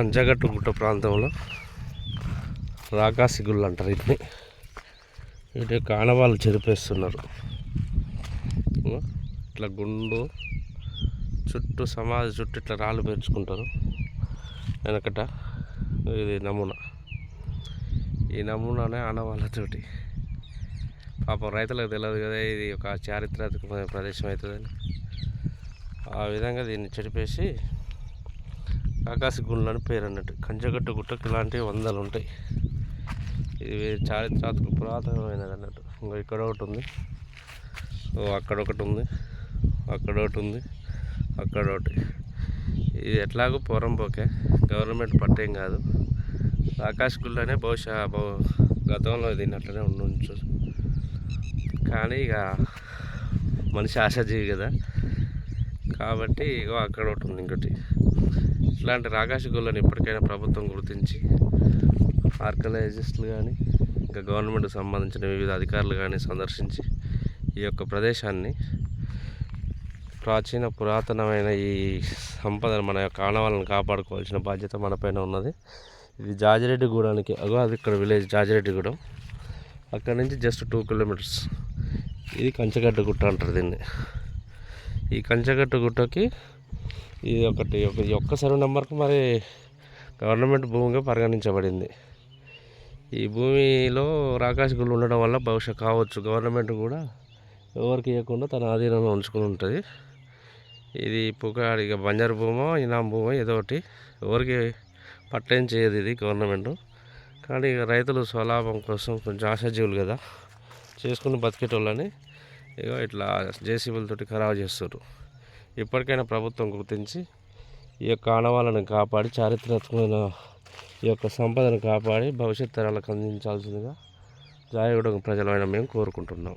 పంచగట్టు గుట్ట ప్రాంతంలో రాకాసి గుళ్ళు అంటారు వీటిని. వీటి కానవాళ్ళు చెరిపేస్తున్నారు. ఇట్లా గుండు చుట్టూ సమాధి చుట్టూ ఇట్లా రాళ్ళు పేర్చుకుంటారు. వెనకట ఇది నమూనా. ఈ నమూనానే ఆనవాళ్ళతోటి పాపం రైతులకు తెలియదు కదా ఇది ఒక చారిత్రాత్మక ప్రదేశం అవుతుందని. ఆ విధంగా దీన్ని చెరిపేసి ఆకాశ గుండ్లు అని పేరు అన్నట్టు కంచగట్టు గుట్టకు ఇలాంటివి వందలు ఉంటాయి. ఇది చారిత్రాత్మక పురాతనమైనది అన్నట్టు ఇంకా ఇక్కడ ఒకటి ఉంది. ఓ అక్కడ ఒకటి ఉంది. అక్కడ ఒకటి ఉంది. అక్కడ ఒకటి. ఇది ఎట్లాగో పోకే. గవర్నమెంట్ పట్టేం కాదు. ఆకాశ గుళ్ళనే బహుశా బహు గతంలో తిన్నట్లనే అట్లనే ఉండొచ్చు. కానీ ఇక మనిషి ఆశాజీవి కదా. కాబట్టి ఇగో అక్కడ ఒకటి ఉంది ఇంకోటి. ఇట్లాంటి రాకాశ గుళ్ళని ఇప్పటికైనా ప్రభుత్వం గుర్తించి ఆర్కలైజిస్టులు కానీ ఇంకా గవర్నమెంట్కి సంబంధించిన వివిధ అధికారులు కానీ సందర్శించి ఈ యొక్క ప్రదేశాన్ని ప్రాచీన పురాతనమైన ఈ సంపదను మన యొక్క ఆనవాళ్ళని కాపాడుకోవాల్సిన బాధ్యత మనపైన ఉన్నది. ఇది జాజిరెడ్డిగూడానికి అగో అది ఇక్కడ విలేజ్ జాజిరెడ్డిగూడెం అక్కడ నుంచి జస్ట్ టూ కిలోమీటర్స్. ఇది కంచగడ్డ గుట్ట అంటారు దీన్ని. ఈ కంచగట్టు గుట్టకి ఇది ఒకటి ఒక ఈ ఒక్క సర్వే నెంబర్కి మరి గవర్నమెంట్ భూమిగా పరిగణించబడింది. ఈ భూమిలో రాకాశ గుళ్ళు ఉండడం వల్ల బహుశా కావచ్చు. గవర్నమెంట్ కూడా ఎవరికి ఇవ్వకుండా తన ఆధీనంలో ఉంచుకుని ఉంటుంది. ఇది పుకాడి ఇక బంజరు భూమో ఇనాం భూమో ఏదో ఒకటి ఎవరికి పట్టేం చేయదు ఇది గవర్నమెంట్. కానీ ఇక రైతులు స్వలాభం కోసం కొంచెం ఆశాజీవులు కదా చేసుకుని బతికేటోళ్ళని ఇక ఇట్లా జేసీబీలతోటి ఖరాబ్ చేస్తారు ఇప్పటికైనా ప్రభుత్వం గుర్తించి ఈ యొక్క ఆనవాళ్ళను కాపాడి చారిత్రాత్మకమైన ఈ యొక్క సంపదను కాపాడి భవిష్యత్ తరాలకు అందించాల్సిందిగా జాయగూడెం ప్రజలమైన మేము కోరుకుంటున్నాం.